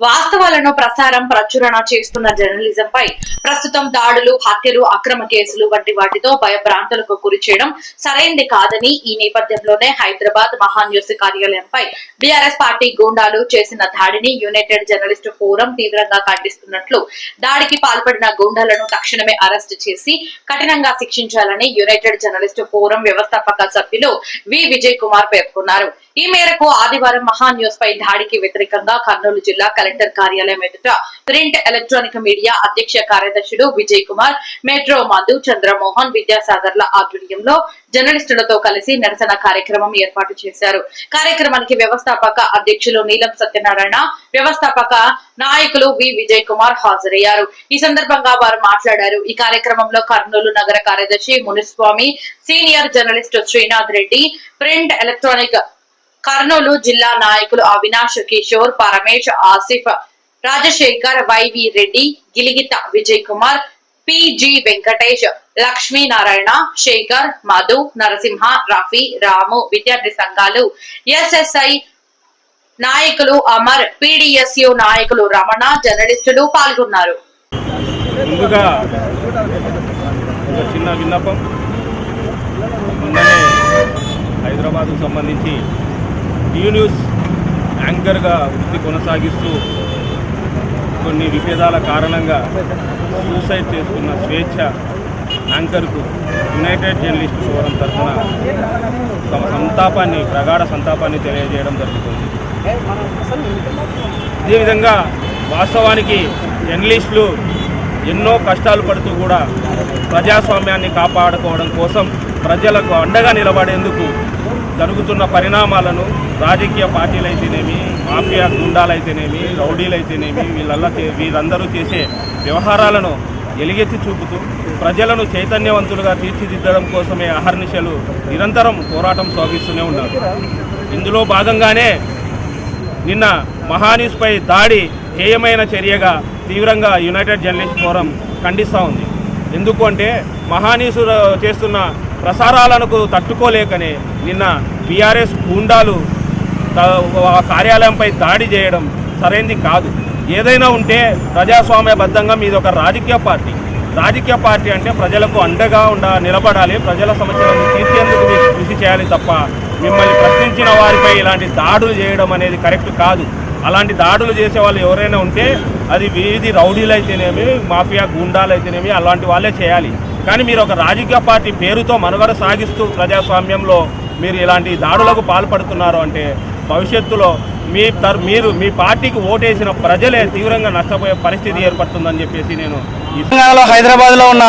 వాస్తవాలను ప్రసారం ప్రచురణ చేస్తున్న జర్నలిజం పై ప్రస్తుతం దాడులు హత్యలు అక్రమ కేసులు వంటి వాటితో భయభ్రాంతులకు గురి చేయడం సరైంది కాదని ఈ నేపథ్యంలోనే హైదరాబాద్ మహాన్యూస్ కార్యాలయంపై బీఆర్ఎస్ పార్టీ గూండాలు చేసిన దాడిని యునైటెడ్ జర్నలిస్ట్ ఫోరం తీవ్రంగా ఖండిస్తున్నట్లు దాడికి పాల్పడిన గూండాలను తక్షణమే అరెస్ట్ చేసి కఠినంగా శిక్షించాలని యునైటెడ్ జర్నలిస్ట్ ఫోరం వ్యవస్థాపక సభ్యులు వి. విజయ్ కుమార్ పేర్కొన్నారు. ఈ మేరకు ఆదివారం మహాన్యూస్ పై దాడికి వ్యతిరేకంగా కర్నూలు జిల్లా కలెక్టర్ కార్యాలయం ఎదుట ప్రింట్ ఎలక్ట్రానిక్ మీడియా అధ్యక్ష కార్యదర్శుడు విజయ్ కుమార్ మెట్రో మధు చంద్రమోహన్ విద్యాసాగర్ల ఆధ్వర్యంలో జర్నలిస్టులతో కలిసి నిరసన కార్యక్రమం ఏర్పాటు చేశారు. కార్యక్రమానికి వ్యవస్థాపక అధ్యక్షులు నీలం సత్యనారాయణ వ్యవస్థాపక నాయకులు వి విజయ్ కుమార్ హాజరయ్యారు. ఈ సందర్భంగా వారు మాట్లాడారు. ఈ కార్యక్రమంలో కర్నూలు నగర కార్యదర్శి Muniswamy senior journalist Srinath Reddy print electronic Kurnool జిల్లా నాయకులు అవినాష్ కిషోర్ పరమేష్ ఆసిఫ్ రాజశేఖర్ వైవి రెడ్డి గిలిగిత విజయ్ కుమార్ పిజి వెంకటేష్ లక్ష్మీనారాయణ శేఖర్ మధు నరసింహ రఫీ రాము విద్యార్థి సంఘాలు ఎస్ఎస్ఐ నాయకులు అమర్ పిడిఎస్యు నాయకులు రమణ జర్నలిస్టులు పాల్గొన్నారు. ముందుగా చిన్న విన్నపం. హైదరాబాద్కు సంబంధించి టీ న్యూస్ యాంకర్గా వృత్తి కొనసాగిస్తూ కొన్ని విభేదాల కారణంగా సూసైడ్ చేసుకున్న స్వేచ్ఛ యాంకర్కు యునైటెడ్ జర్నలిస్ట్ ఫోరం తరఫున తమ సంతాపాన్ని ప్రగాఢ సంతాపాన్ని తెలియజేయడం జరుగుతుంది. అదేవిధంగా వాస్తవానికి జర్నలిస్టులు ఎన్నో కష్టాలు పడుతూ కూడా ప్రజాస్వామ్యాన్ని కాపాడుకోవడం కోసం ప్రజలకు అండగా నిలబడేందుకు జరుగుతున్న పరిణామాలను రాజకీయ పార్టీలు అయితేనేమి మాఫియా గుండాలైతేనేమి రౌడీలైతేనేమి వీళ్ళల్లా వీరందరూ చేసే వ్యవహారాలను ఎలుగెత్తి చూపుతూ ప్రజలను చైతన్యవంతులుగా తీర్చిదిద్దడం కోసమే అహర్నిశలు నిరంతరం పోరాటం సాగిస్తూనే ఉన్నారు. ఇందులో భాగంగానే నిన్న మహానీస్పై దాడి హేయమైన చర్యగా తీవ్రంగా యునైటెడ్ జర్నలిస్ట్ ఫోరం ఖండిస్తూ ఉంది. ఎందుకు అంటే మహానీసు చేస్తున్న ప్రసారాలకు తట్టుకోలేకనే నిన్న బీఆర్ఎస్ గూండాలు కార్యాలయంపై దాడి చేయడం సరైంది కాదు. ఏదైనా ఉంటే ప్రజాస్వామ్యబద్ధంగా మీది ఒక రాజకీయ పార్టీ. రాజకీయ పార్టీ అంటే ప్రజలకు అండగా ఉండ నిలబడాలి. ప్రజల సమస్యలను తీర్చేందుకు మీరు కృషి చేయాలి తప్ప మిమ్మల్ని ప్రశ్నించిన వారిపై ఇలాంటి దాడులు చేయడం అనేది కరెక్ట్ కాదు. అలాంటి దాడులు చేసే వాళ్ళు ఎవరైనా ఉంటే అది వీధి రౌడీలు అయితేనేమి మాఫియా గుండాలు అయితేనేమి అలాంటి వాళ్ళే చేయాలి. కానీ మీరు ఒక రాజకీయ పార్టీ పేరుతో మనుగడ సాగిస్తూ ప్రజాస్వామ్యంలో మీరు ఇలాంటి దాడులకు పాల్పడుతున్నారు అంటే భవిష్యత్తులో మీ తర్ మీరు మీ పార్టీకి ఓటేసిన ప్రజలే తీవ్రంగా నష్టపోయే పరిస్థితి ఏర్పడుతుందని చెప్పేసి నేను ఈ తెలంగాణలో హైదరాబాద్లో ఉన్న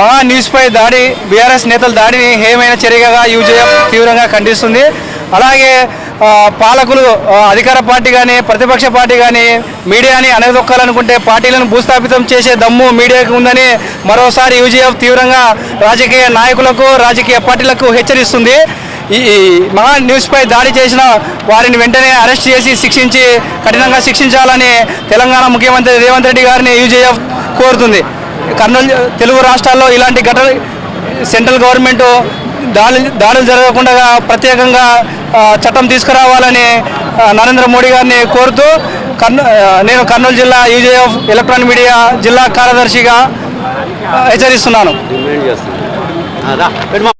మహా న్యూస్పై దాడి బీఆర్ఎస్ నేతల దాడిని ఏమైనా చర్యగా యూజేఎఫ్ తీవ్రంగా ఖండిస్తుంది. అలాగే పాలకులు అధికార పార్టీ కానీ ప్రతిపక్ష పార్టీ కానీ మీడియాని అనగదొక్కాలనుకుంటే పార్టీలను భూస్థాపితం చేసే దమ్ము మీడియాకు ఉందని మరోసారి యూజీఎఫ్ తీవ్రంగా రాజకీయ నాయకులకు రాజకీయ పార్టీలకు హెచ్చరిస్తుంది. ఈ మహా న్యూస్పై దాడి చేసిన వారిని వెంటనే అరెస్ట్ చేసి శిక్షించి కఠినంగా శిక్షించాలని తెలంగాణ ముఖ్యమంత్రి రేవంత్ రెడ్డి గారిని యూజేఎఫ్ కోరుతుంది. కర్నూలు తెలుగు రాష్ట్రాల్లో ఇలాంటి ఘటన సెంట్రల్ గవర్నమెంట్ దాడులు దాడులు జరగకుండా ప్రత్యేకంగా చట్టం తీసుకురావాలని నరేంద్ర మోడీ గారిని కోరుతూ కర్నూ నేను కర్నూలు జిల్లా యూజేఎఫ్ ఎలక్ట్రానిక్ మీడియా జిల్లా కార్యదర్శిగా హెచ్చరిస్తున్నాను.